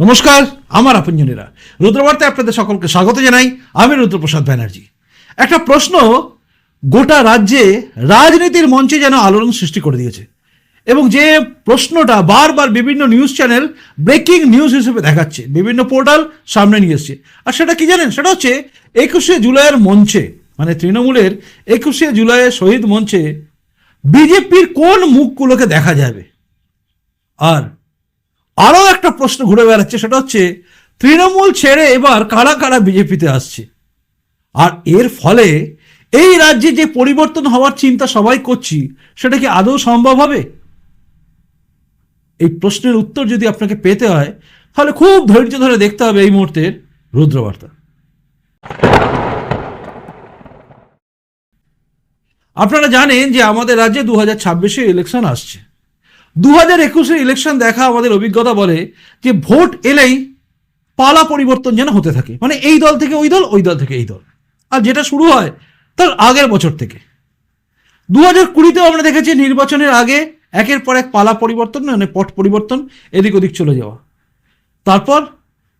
নমস্কার, আমার আপনজনেরা। রুদ্রবার্তায় আপনাদের সকলকে স্বাগত জানাই আমি রুদ্রপ্রসাদ ব্যানার্জি। একটা প্রশ্ন, গোটা রাজ্যে রাজনীতির মঞ্চে যেন আলোড়ন সৃষ্টি করে দিয়েছে। এবং যে প্রশ্নটা বারবার বিভিন্ন নিউজ চ্যানেল ব্রেকিং নিউজ হিসেবে দেখাচ্ছে, বিভিন্ন পোর্টাল সামনে নিয়ে এসছে। আর সেটা কি জানেন? সেটা হচ্ছে, একুশে জুলাইয়ের মঞ্চে মানে তৃণমূলের একুশে জুলাইয়ের শহীদ মঞ্চে, বিজেপির কোন মুখগুলোকে দেখা যাবে? আর আরও একটা প্রশ্ন ঘুরে বেড়াচ্ছে, সেটা হচ্ছে, তৃণমূল ছেড়ে এবার কারা কারা বিজেপিতে আসছে? আর এর ফলে এই রাজ্যে যে পরিবর্তন হওয়ার চিন্তা সবাই করছি, সেটা কি আদৌ সম্ভব হবে? এই প্রশ্নের উত্তর যদি আপনাকে পেতে হয়, তাহলে খুব ধৈর্য ধরে দেখতে হবে এই মুহূর্তের রুদ্রবার্তা। আপনারা জানেন যে আমাদের রাজ্যে দু হাজার ছাব্বিশে ইলেকশন আসছে। দু হাজার একুশে ইলেকশন দেখা আমাদের অভিজ্ঞতা বলে যে ভোট এলেই পালা পরিবর্তন যেন হতে থাকে। মানে এই দল থেকে ওই দল ওই দল থেকে এই দল। আর যেটা শুরু হয় তার আগের বছর থেকে। দু হাজার কুড়িতেও আমরা দেখেছি নির্বাচনের আগে একের পর এক পালা পরিবর্তন মানে পট পরিবর্তন এদিক ওদিক চলে যাওয়া। তারপর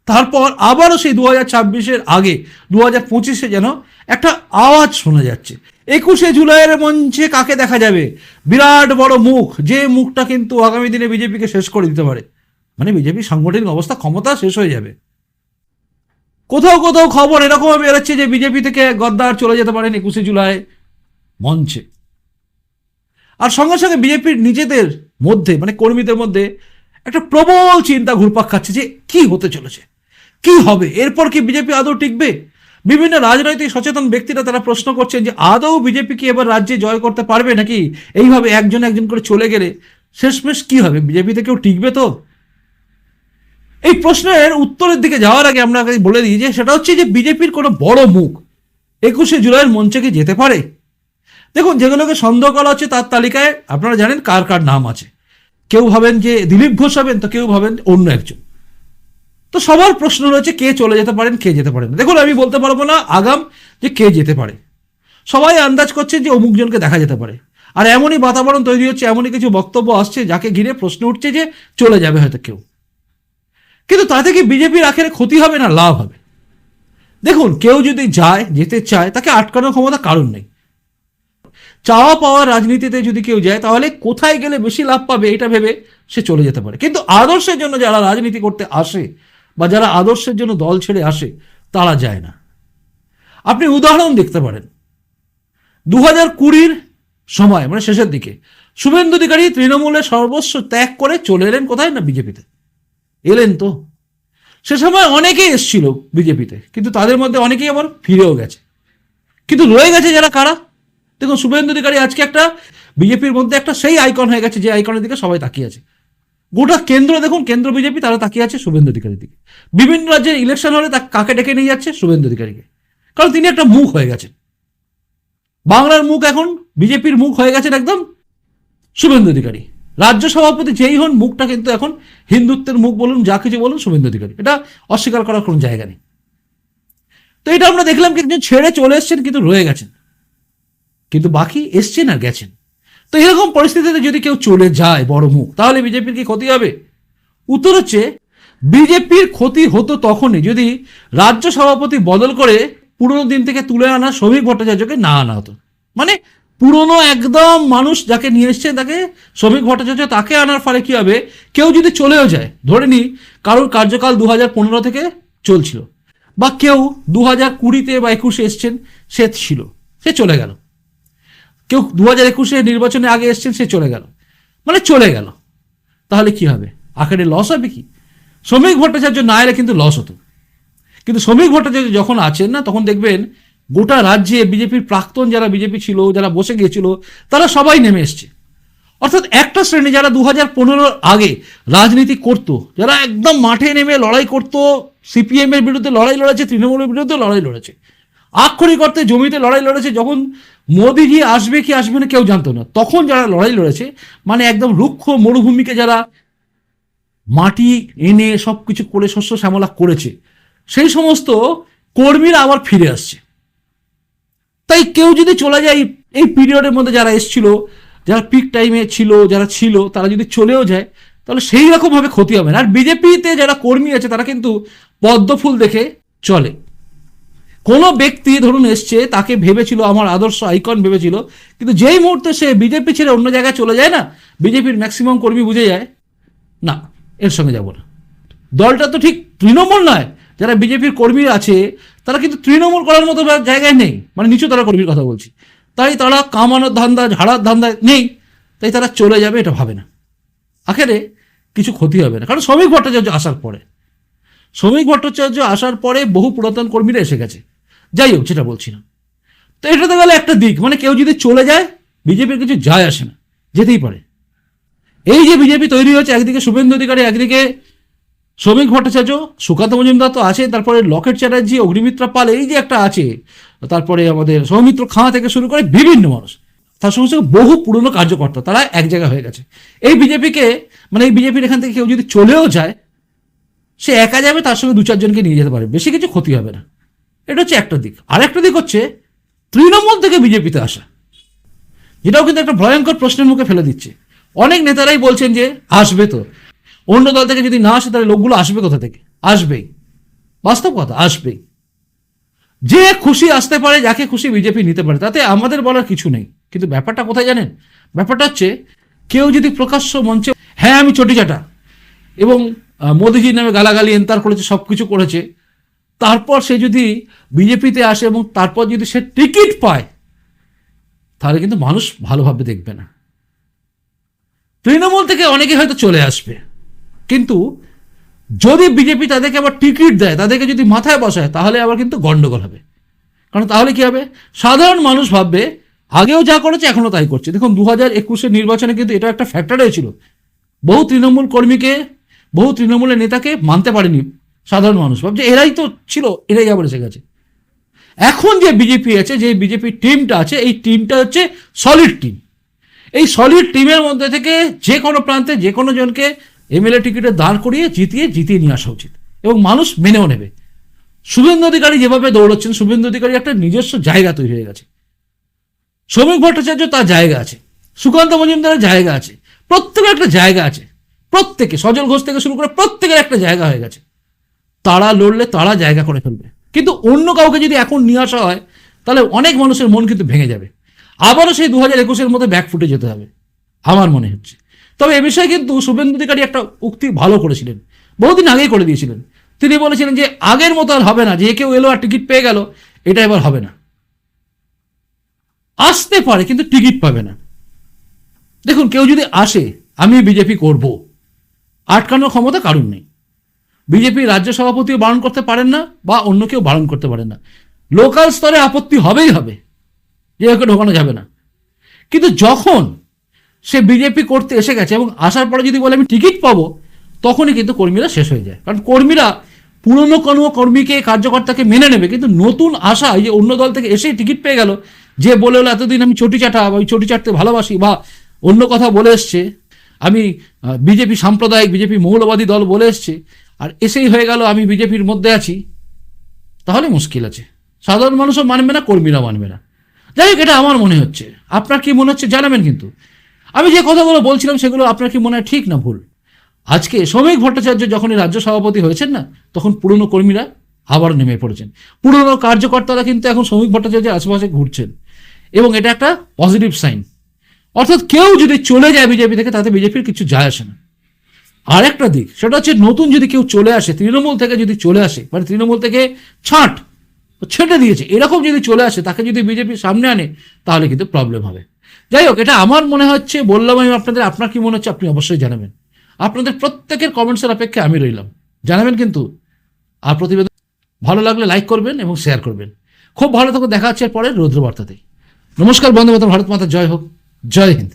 তারপর আবারও সেই দু হাজার ছাব্বিশের আগে দু হাজার পঁচিশে যেন একটা আওয়াজ শোনা যাচ্ছে। একুশে জুলাইয়ের মঞ্চে কাকে দেখা যাবে? বিরাট বড় মুখ, যে মুখটা কিন্তু আগামী দিনে বিজেপিকে শেষ করে দিতে পারে। মানে বিজেপি সাংগঠনিক অবস্থা, ক্ষমতা শেষ হয়ে যাবে। কোথাও কোথাও খবর এরকম বেরোচ্ছে যে বিজেপি থেকে গদ্দার চলে যেতে পারেন একুশে জুলাই মঞ্চে। আর সঙ্গে সঙ্গে বিজেপির নিজেদের মধ্যে মানে কর্মীদের মধ্যে একটা প্রবল চিন্তা ঘুরপাক খাচ্ছে যে কি হতে চলেছে? কি হবে? এরপর কি বিজেপি আদৌ টিকবে? বিভিন্ন রাজনৈতিক সচেতন ব্যক্তিরা তারা প্রশ্ন করছেন যে, আদৌ বিজেপি কি এবার রাজ্যে জয় করতে পারবে নাকি? এইভাবে একজন একজন করে চলে গেলে শেষমেশ কি হবে? বিজেপিতে কেউ টিকবে তো? এই প্রশ্নের উত্তরের দিকে যাওয়ার আগে আমরা বলে দিই যে, সেটা হচ্ছে যে, বিজেপির কোনো বড় মুখ একুশে জুলাইয়ের মঞ্চে কি যেতে পারে? দেখুন যেগুলোকে সন্দেহ করা হচ্ছে তার তালিকায় আপনারা জানেন কার কার নাম আছে। কেউ ভাবেন যে দিলীপ ঘোষ হবেন তো কেউ ভাবেন অন্য একজন। তো সবার প্রশ্ন রয়েছে, কে চলে যেতে পারেন, কে যেতে পারেন দেখুন, আমি বলতে পারব না, আগাম, যে কে যেতে পারে। সবাই আন্দাজ করছে যে অমুকজনকে দেখা যেতে পারে। আর এমনই বাতাবরণ তৈরি হচ্ছে, এমনই কিছু বক্তব্য আসছে, যাকে ঘিরে প্রশ্ন উঠছে যে চলে যাবে হয়তো কেউ। কিন্তু তাতে কি বিজেপির আখেরে ক্ষতি হবে না, লাভ হবে? দেখুন, কেউ যদি যায়, যেতে চায়, তাকে আটকানোর ক্ষমতা কারণ নেই। চাওয়া পাওয়ার রাজনীতিতে যদি কেউ যায়, তাহলে কোথায় গেলে বেশি লাভ পাবে, এটা ভেবে সে চলে যেতে পারে। কিন্তু আদর্শের জন্য যারা রাজনীতি করতে আসে বা যারা আদর্শের জন্য দল ছেড়ে আসে, তারা যায় না। আপনি উদাহরণ দেখতে পারেন। দু হাজার কুড়ির সময় মানে শেষের দিকে, শুভেন্দু অধিকারী তৃণমূলের সর্বস্ব ত্যাগ করে চলে এলেন কোথায় না বিজেপিতে? এলেন তো। সে সময় অনেকেই এসছিল বিজেপিতে, কিন্তু তাদের মধ্যে অনেকেই আবার ফিরেও গেছে। কিন্তু রয়ে গেছে যারা কারা? দেখুন, শুভেন্দু অধিকারী আজকে একটা বিজেপির মধ্যে একটা সেই আইকন হয়ে গেছে, যে আইকনের দিকে সবাই তাকিয়ে আছে। গোটা কেন্দ্র দেখুন, কেন্দ্র বিজেপি, তারা তাকিয়ে আছে শুভেন্দু অধিকারীর দিকে বিভিন্ন রাজ্যের ইলেকশন হলে তা কাকে ডেকে নিয়ে যাচ্ছে শুভেন্দু অধিকারীকে? কারণ তিনি একটা মুখ হয়ে গেছেন। বাংলার মুখ এখন বিজেপির মুখ হয়ে গেছেন একদম শুভেন্দু অধিকারী। রাজ্য সভাপতি যেই হন, মুখটা কিন্তু এখন হিন্দুত্বের মুখ বলুন, যা কিছু বলুন, শুভেন্দু অধিকারী। এটা অস্বীকার করার কোনো জায়গা নেই। তো এটা আমরা দেখলাম কি একজন ছেড়ে চলে এসছেন, কিন্তু রয়ে গেছেন। কিন্তু বাকি এসছেন আর গেছেন। তো এরকম পরিস্থিতিতে যদি কেউ চলে যায় বড় মুখ, তাহলে বিজেপির কি ক্ষতি হবে? উত্তর হচ্ছে, বিজেপির ক্ষতি হতো তখনই যদি রাজ্য সভাপতি বদল করে পুরনো দিন থেকে তুলে আনা শ্রমিক ভট্টাচার্যকে না আনা হতো। মানে পুরনো একদম মানুষ যাকে নিয়ে এসছে তাকে শ্রমিক ভট্টাচার্য তাকে আনার ফলে কি হবে? কেউ যদি চলেও যায়, ধরে নি কারোর কার্যকাল দু হাজার পনেরো থেকে চলছিল বা কেউ দু হাজার কুড়িতে বা একুশে এসছেন, সে ছিল, সে চলে গেল। কেউ দু হাজার একুশে নির্বাচনে আগে এসছেন, সে চলে গেল। মানে চলে গেল। তাহলে কি হবে? আখেরে লস হবে কি? শ্রমিক ভট্টাচার্য না এলে কিন্তু লস হতো। কিন্তু শ্রমিক ভট্টাচার্য যখন আছেন না, তখন দেখবেন গোটা রাজ্যে বিজেপির প্রাক্তন যারা বিজেপি ছিল, যারা বসে গিয়েছিল, তারা সবাই নেমে এসছে। অর্থাৎ একটা শ্রেণি যারা দু হাজার পনেরোর আগে রাজনীতি করতো, যারা একদম মাঠে নেমে লড়াই করতো, সিপিএমের বিরুদ্ধে লড়াই লড়েছে, তৃণমূলের বিরুদ্ধে লড়াই লড়েছে আক্ষরিক অর্থে জমিতে লড়াই লড়েছে, যখন মোদিজি আসবে কি আসবে না কেউ জানতো না। তখন যারা লড়াই লড়েছে মানে একদম রুক্ষ মরুভূমিকে যারা মাটি এনে সব কিছু করে শস্য শ্যামলা করেছে, সেই সমস্ত কর্মীরা আবার ফিরে আসছে। তাই কেউ যদি চলে যায়, এই পিরিয়ডের মধ্যে যারা এসছিল, যারা পিক টাইমে ছিল, যারা ছিল, তারা যদি চলেও যায়, তাহলে সেই রকমভাবে ক্ষতি হবে না। আর বিজেপিতে যারা কর্মী আছে, তারা কিন্তু পদ্মফুল দেখে চলে। কোনো ব্যক্তি ধরুন এসছে, তাকে ভেবেছিল, আমার আদর্শ আইকন ভেবেছিল, কিন্তু যেই মুহূর্তে সে বিজেপি ছেড়ে অন্য জায়গায় চলে যায় না বিজেপির ম্যাক্সিমাম কর্মী বুঝে যায়, না, এর সঙ্গে যাব না। দলটা তো ঠিক তৃণমূল নয়, যারা বিজেপির কর্মী আছে, তারা কিন্তু তৃণমূল করার মতো জায়গায় নেই মানে নিচু তারা কর্মীর কথা বলছি। তাই তারা কামানোর ধান্দা, ঝাড়ার ধান্দা নেই, তাই তারা চলে যাবে, এটা ভাবে না। আখেরে কিছু ক্ষতি হবে না, কারণ শ্রমিক ভট্টাচার্য আসার পরে। শ্রমিক ভট্টাচার্য আসার পরে বহু পুরাতন কর্মীরা এসে গেছে। যাই হোক যেটা বলছিলাম তো এটা তো গেলে একটা দিক মানে কেউ যদি চলে যায়, বিজেপির কিছু যায় আসে না, যেতেই পারে। এই যে বিজেপি তৈরি হয়েছে, একদিকে শুভেন্দু অধিকারী, একদিকে শ্রমিক ভট্টাচার্য, সুকান্ত মজুমদার তো আছে, তারপরে লকেট চ্যাটার্জি, অগ্নিমিত্রা পাল, এই যে একটা আছে, তারপরে আমাদের সৌমিত্র খাঁ থেকে শুরু করে বিভিন্ন মানুষ, তার সঙ্গে সঙ্গে বহু পুরনো কার্যকর্তা, তারা এক জায়গায় হয়ে গেছে। এই বিজেপিকে মানে এই বিজেপির এখান থেকে কেউ যদি চলেও যায়, সে একা যাবে, তার সঙ্গে দু চারজনকে নিয়ে যেতে পারে, বেশি কিছু ক্ষতি হবে না। এটা হচ্ছে একটা দিক। আর একটা দিক হচ্ছে, তৃণমূল থেকে বিজেপিতে আসা। যেটাও কিন্তু একটা ভয়ঙ্কর প্রশ্নের মুখে ফেলে দিচ্ছে। অনেক নেতারাই বলছেন যে, আসবে তো। অন্য দল থেকে যদি না আসে, তাহলে লোকগুলো আসবে কোথা থেকে? আসবেই। বাস্তব কথা, আসবেই। যে খুশি আসতে পারে, যাকে খুশি বিজেপি নিতে পারে, তাতে আমাদের বলার কিছু নেই। কিন্তু ব্যাপারটা কোথায় জানেন? ব্যাপারটা হচ্ছে, কেউ যদি প্রকাশ্য মঞ্চে হ্যাঁ আমি চটি চাটা এবং মোদিজির নামে গালাগালি, এন্তার করেছে সব কিছু করেছে তারপর সে যদি বিজেপিতে আসে এবং তারপর যদি সে টিকিট পায়, তাহলে কিন্তু মানুষ ভালোভাবে দেখবে না। তৃণমূল থেকে অনেকে হয়তো চলে আসবে। কিন্তু যদি বিজেপি তাদেরকে আবার টিকিট দেয়, তাদেরকে যদি মাথায় বসায়, তাহলে আবার কিন্তু গণ্ডগোল হবে। কারণ তাহলে কি হবে? সাধারণ মানুষ ভাববে, আগেও যা করেছে, এখনও তাই করছে। দেখুন দু হাজার একুশের নির্বাচনে কিন্তু এটা একটা ফ্যাক্টর হয়েছিল। বহু তৃণমূল কর্মীকে, বহু তৃণমূলের নেতাকে মানতে পারেনি সাধারণ মানুষ। ভাবছে এরাই তো ছিল, এরাই আবার এসে গেছে। এখন যে বিজেপি আছে, যে বিজেপি টিমটা আছে, এই টিমটা হচ্ছে সলিড টিম এই সলিড টিমের মধ্যে থেকে যে কোনো প্রান্তে যে কোনো জনকে এমএলএ টিকিটে দাঁড় করিয়ে জিতিয়ে জিতিয়ে নিয়ে আসা উচিত। এবং মানুষ মেনেও নেবে। শুভেন্দু অধিকারী যেভাবে দৌড়চ্ছেন, শুভেন্দু অধিকারী একটা নিজস্ব জায়গা তৈরি হয়ে গেছে। শ্রমিক ভট্টাচার্য তার জায়গা আছে। সুকান্ত মজুমদারের জায়গা আছে। প্রত্যেকের একটা জায়গা আছে। প্রত্যেকে, সজল ঘোষ থেকে শুরু করে প্রত্যেকের একটা জায়গা হয়ে গেছে। তারা লড়লে তারা জায়গা করে ফেলবে। কিন্তু অন্য কাউকে যদি এখন নিয়ে আসা হয়, তাহলে অনেক মানুষের মন কিন্তু ভেঙে যাবে। আবারও সেই দু হাজার একুশের মধ্যে ব্যাক ফুটে যেতে হবে, আমার মনে হচ্ছে। তবে এ বিষয়ে কিন্তু শুভেন্দু অধিকারী একটা উক্তি ভালো করেছিলেন, বহুদিন আগেই করে দিয়েছিলেন। তিনি বলেছিলেন যে, আগের মতো আর হবে না, যে কেউ এলো আর টিকিট পেয়ে গেল, এটা এবার হবে না। আসতে পারে, কিন্তু টিকিট পাবে না। দেখুন, কেউ যদি আসে, আমি বিজেপি করব। আটকানোর ক্ষমতা কারণ নেই। বিজেপি রাজ্য সভাপতিও বারণ করতে পারেন না বা অন্য কেউ বারণ করতে পারেন না। লোকাল স্তরে আপত্তি হবেই হবে, যে ওকে ঢোকানো যাবে না। কিন্তু যখন সে বিজেপি করতে এসে গেছে এবং আসার পরে যদি বলে আমি টিকিট পাবো, তখনই কিন্তু কর্মীরা শেষ হয়ে যায়। কারণ কর্মীরা পুরনো কোনো কর্মীকে, কার্যকর্তাকে মেনে নেবে, কিন্তু নতুন আশা যে অন্য দল থেকে এসেই টিকিট পেয়ে গেল, যে বলে হলো এতদিন আমি চটি চাটা বা ওই চটি চাটতে ভালোবাসি বা অন্য কথা বলে এসছে, আমি বিজেপি সাম্প্রদায়িক, বিজেপি মৌলবাদী দল বলে এসছে আর এসেই হয়ে গেল আমি বিজেপির মধ্যে আছি। তাহলে মুশকিল আছে। সাধারণ মানুষও মানবে না কর্মীরা মানবে না। যাই হোক, এটা আমার মনে হচ্ছে। আপনার কি মনে হচ্ছে জানাবেন কিন্তু। আমি যে কথাগুলো বলছিলাম সেগুলো আপনার কি মনে হয় ঠিক না ভুল? আজকে শ্রমিক ভট্টাচার্য যখন রাজ্য সভাপতি হয়েছেন না, তখন পুরনো কর্মীরা আবার নেমে পড়েছেন। পুরনো কার্যকর্তারা কিন্তু এখন শ্রমিক ভট্টাচার্যের আশেপাশে ঘুরছেন। এবং এটা একটা পজিটিভ সাইন অর্থাৎ কেউ যদি চলে যায় বিজেপি থেকে, তাতে বিজেপির কিছু যায় আসে না। আর একটা দিক, সেটা হচ্ছে নতুন যদি কেউ চলে আসে, তৃণমূল থেকে যদি চলে আসে মানে তৃণমূল থেকে ছাঁট ছেটে দিয়েছে, এরকম যদি চলে আসে, তাকে যদি বিজেপি সামনে আনে, তাহলে কিন্তু প্রবলেম হবে। যাই হোক, এটা আমার মনে হচ্ছে, বললাম আমি আপনাদের, আপনার কি মনে হচ্ছে আপনি অবশ্যই জানাবেন। আপনাদের প্রত্যেকের কমেন্টসের অপেক্ষা আমি রইলাম। জানাবেন কিন্তু আর প্রতিবেদন ভালো লাগলে লাইক করবেন এবং শেয়ার করবেন। খুব ভালো থাকুন, দেখা হচ্ছে পরে রৌদ্রবার্তাতেই নমস্কার বন্ধু মাতা ভারত মাতা, জয় হোক, জয় হিন্দ।